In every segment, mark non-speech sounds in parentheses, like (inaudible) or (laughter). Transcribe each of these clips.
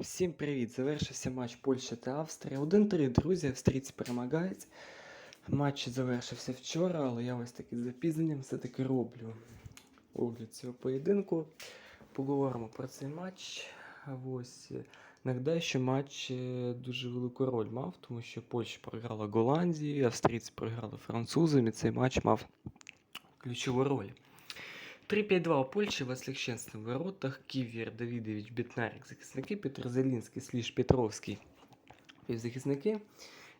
Всім привіт! Завершився матч Польща та Австрія. 1-3, друзі, австрійці перемагають. Матч завершився вчора, але я ось таки з запізненням все-таки роблю огляд цього поєдинку. Поговоримо про цей матч. Ось. е, Нагадаю, що матч е, дуже велику роль мав, тому що Польща програла Голландії, австрійці програли французам, і цей матч мав ключову роль. 3-5-2 у Польщі, Васліхщенський в воротах, Ківір, Давідович, Бітнарик, захисники, Петр Зелінський, Сліж Петровський, півзахисники,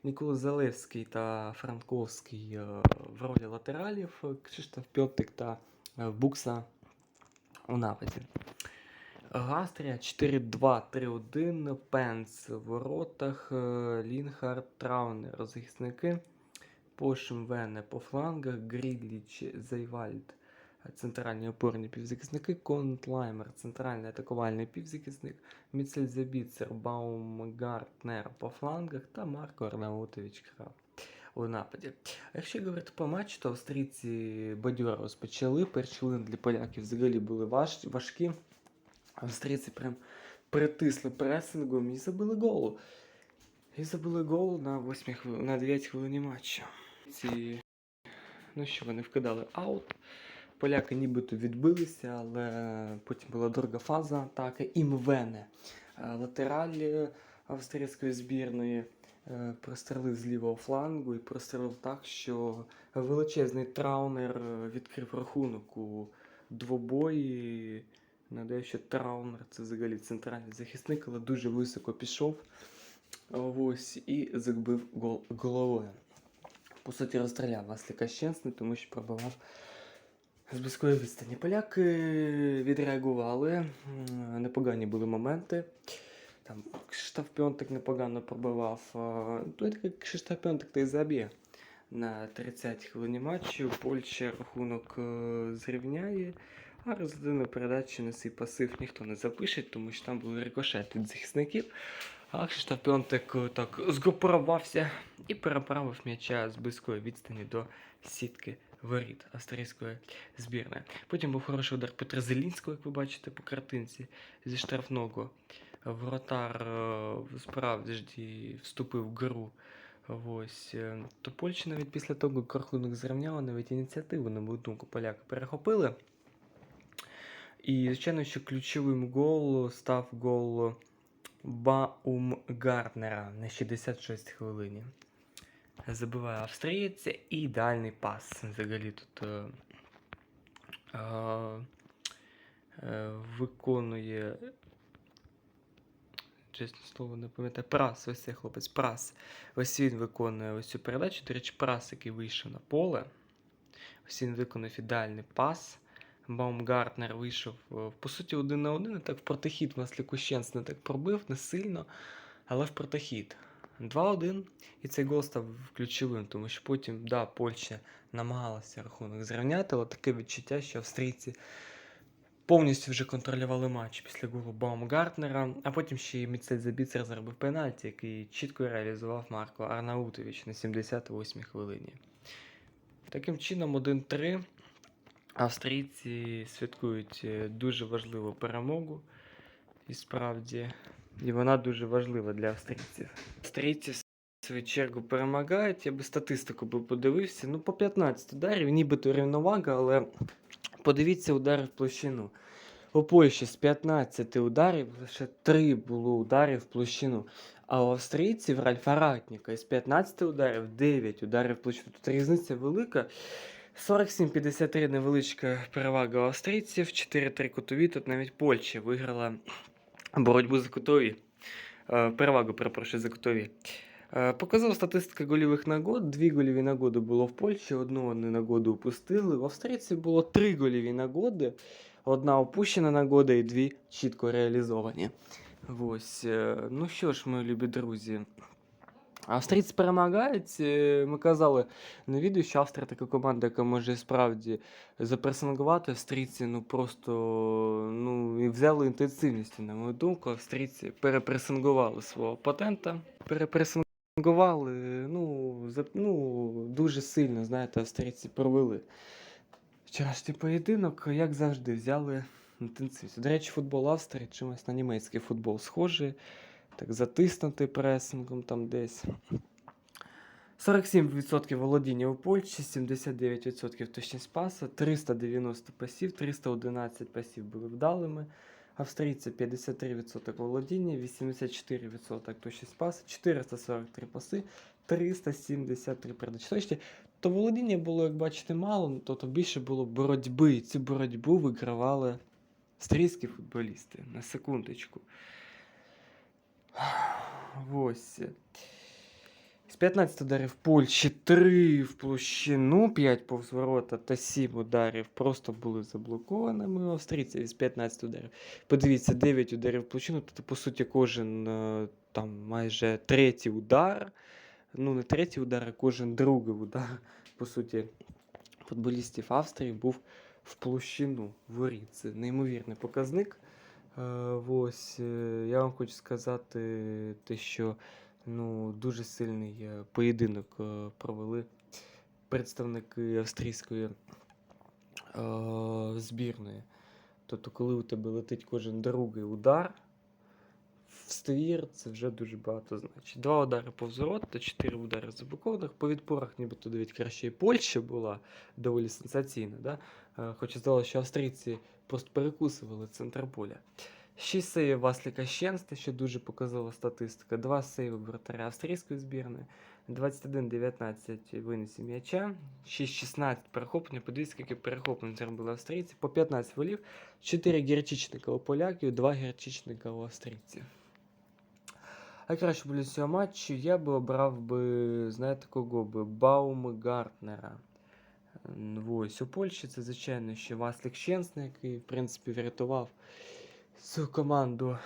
Нікола Залевський та Франковський е, в ролі латералів, Кшиштоф Пьотик та е, Букса у нападі. Гастрія 4-2-3-1, Пенс в воротах, е, Лінхард, Траунер, захисники, Пошим Вене по флангах, Грідліч, Зайвальд, центральні опорні півзахисники, Конт Лаймер, центральний атакувальний півзахисник, Міцель Забіцер, Баумгартнер по флангах та Марко Арнаутович грав у нападі. Якщо говорити по матчу, то австрійці бадьоро розпочали. Перші хвилини для поляків взагалі були важ, важкі. Австрійці прям притисли пресингом і забили гол. І забили гол на 8 хвилин, на 9 хвилині матчу. Ці, ну що, вони вкидали аут. Поляки нібито відбилися, але потім була друга фаза атаки. І Мвене, латераль австрійської збірної, е, прострелив з лівого флангу і прострелив так, що величезний траунер е, відкрив рахунок у двобої. Нагадаю, що траунер це взагалі центральний захисник, але дуже високо пішов. Ось і забив гол головою. По суті, розстріляв Васліка Щенсний, тому що пробивав з близької відстані. Поляки відреагували. Непогані були моменти. Там Кшиштоф Пьонтик непогано пробивав. Ну, такий Кшиштоф Пьонтик та й заб'є. На 30 хвилині матчу Польща рахунок е, зрівняє, а результативну передачу на цей пасив ніхто не запише, тому що там були рикошети від захисників. А Кшиштоф Пьонтик е, так згрупувався і переправив м'яча з близької відстані до сітки воріт австрійської збірної. Потім був хороший удар Петра Зелінського, як ви бачите по картинці, зі штрафного. Воротар е, справді вступив в гру. Ось. е, То Польща навіть після того, як рахунок зрівняла, навіть ініціативу, на мою думку, поляки перехопили. І, звичайно, що ключовим голом став гол Баумгартнера на 66 хвилині. Забиває австрієць і ідеальний пас. Взагалі тут е, е, е, виконує. Чесне слово, не пам'ятаю. Прас, ось цей хлопець, прас. Ось він виконує ось цю передачу. До речі, прас, який вийшов на поле. Ось він виконав ідеальний пас. Баумгартнер вийшов, е, по суті, один на один. Так в протихід Васліку Щенс не так пробив, не сильно, але в протихід. 2-1. І цей гол став ключовим, тому що потім, да, Польща намагалася рахунок зрівняти, але таке відчуття, що австрійці повністю вже контролювали матч після голу Баумгартнера, а потім ще й Міцель Забіцер зробив пенальті, який чітко реалізував Марко Арнаутович на 78-й хвилині. Таким чином, 1-3. Австрійці святкують е, дуже важливу перемогу. І справді, і вона дуже важлива для австрійців. Австрійці в свою чергу перемагають. Я би статистику би подивився. Ну, по 15 ударів, нібито рівновага, але подивіться удари в площину. У Польщі з 15 ударів лише 3 було ударів в площину. А у австрійців Ральфа Ратніка із 15 ударів 9 ударів в площину. Тут різниця велика. 47-53 невеличка перевага у австрійців, 4-3 кутові. Тут навіть Польща виграла боротьбу за кутові. Е, Перевагу, перепрошую, за кутові. Показав Показала статистика гольових нагод. Дві голіві нагоди було в Польщі, одну вони нагоду упустили. В Австрійці було три гольові нагоди. Одна опущена нагода і дві чітко реалізовані. Ось. е, Ну що ж, мої любі друзі. Австрійці перемагають. Е, Ми казали на відео, що Австрія така команда, яка може справді запресингувати. Австрійці ну просто ну, і взяли інтенсивністю, на мою думку. Австрійці перепресингували свого патента. Перепресингували, ну, за, ну, дуже сильно, знаєте, австрійці провели. Вчорашній поєдинок, як завжди, взяли інтенсивність. До речі, футбол Австрії чимось на німецький футбол схожий. Так затиснутий пресингом там десь. 47% володіння у Польщі, 79% точність паса, 390 пасів, 311 пасів були вдалими. Австрійці 53% володіння, 84% точність паса, 443 паси, 373 передачі точні. То володіння було, як бачите, мало, ну, то, то більше було боротьби. І цю боротьбу вигравали австрійські футболісти. На секундочку. Ось. З 15 ударів Польщі 3 в площину, 5 повз ворота та 7 ударів просто були заблокованими у австрійців з 15 ударів. Подивіться, 9 ударів в площину, тобто, по суті, кожен е, там майже третій удар. Ну, не третій удар, а кожен другий удар, по суті, футболістів Австрії був в площину воріт. Це неймовірний показник. Е, Ось, е, я вам хочу сказати те, що ну, дуже сильний е, поєдинок провели представники австрійської збірної. Тобто, коли у тебе летить кожен другий удар в ствір, це вже дуже багато значить. Два удари повз ворот та чотири удари заблокованих. По відпорах, нібито навіть краще і Польща була доволі сенсаційна. Да? Е, Хоча здалося, що австрійці просто перекусували центр поля. 6 сейвів Васліка Щенста, що дуже показова статистика. 2 сейви вратаря австрійської збірної. 21-19 винесів м'яча. 6-16 перехоплення. Подивіться, скільки перехоплень зробили австрійці. По 15 волів. 4 гірчичника у поляків, 2 гірчичника у австрійців. А краще були цього матчу я би обрав би, знаєте, кого би? Баумгартнера. Ось у Польщі це, звичайно, ще Васлік Щенсний, який, в принципі, врятував цю команду.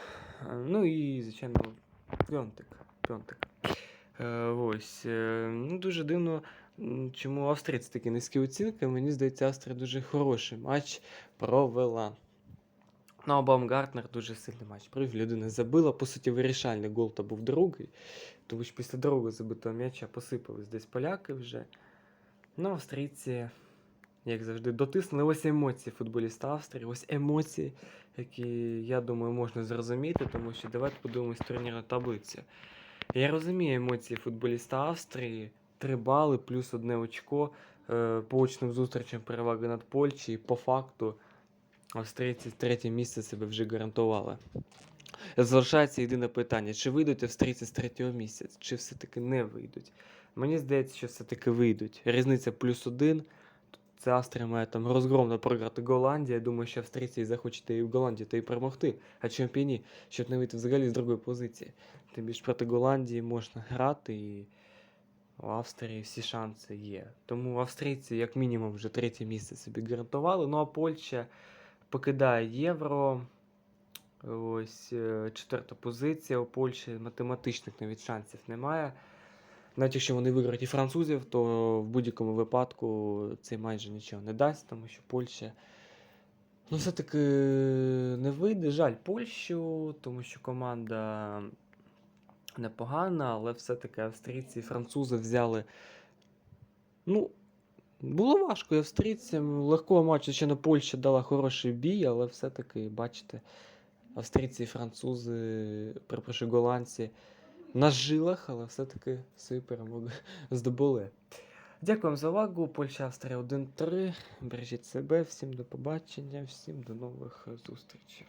Ну і, звичайно, Пьонтик. Пьонтик. Е, ось. е, Ну, дуже дивно, чому австрійці такі низькі оцінки. Мені здається, Австрія дуже хороший матч провела. Ну, Баумгартнер дуже сильний матч провів. Людина забила, по суті, вирішальний гол то був другий. Тому що після другого забитого м'яча посипались десь поляки вже. Ну, австрійці, як завжди, дотиснули. Ось емоції футболіста Австрії, ось емоції, які, я думаю, можна зрозуміти, тому що давайте подивимось турнірну таблицю. Я розумію емоції футболіста Австрії. Три бали плюс одне очко. Е, по очним зустрічам переваги над Польщею. По факту австрійці третє місце себе вже гарантували. Залишається єдине питання: чи вийдуть австрійці з третього місця, чи все-таки не вийдуть. Мені здається, що все-таки вийдуть. Різниця плюс один. Це Австрія має там розгромно програти Голландії. Я думаю, що австрійці і захочуть і в Голландії та й перемогти. А чемпіоні, щоб не вийти взагалі з другої позиції. Тим більше проти Голландії можна грати, і у Австрії всі шанси є. Тому австрійці, як мінімум, вже третє місце собі гарантували. Ну а Польща покидає євро. Ось е, четверта позиція у Польщі. Математичних навіть шансів немає. Навіть якщо вони виграють і французів, то в будь-якому випадку це майже нічого не дасть, тому що Польща ну, все-таки не вийде. Жаль Польщу, тому що команда непогана, але все-таки австрійці і французи взяли. Ну, було важко і австрійцям. Легкого матчу ще на Польща дала хороший бій, але все-таки, бачите, австрійці французи, перепрошую, голландці на жилах, але все-таки свої перемоги (laughs) здобули. Дякую вам за увагу. Польща Австрія 1-3. Бережіть себе, всім до побачення, всім до нових зустрічей.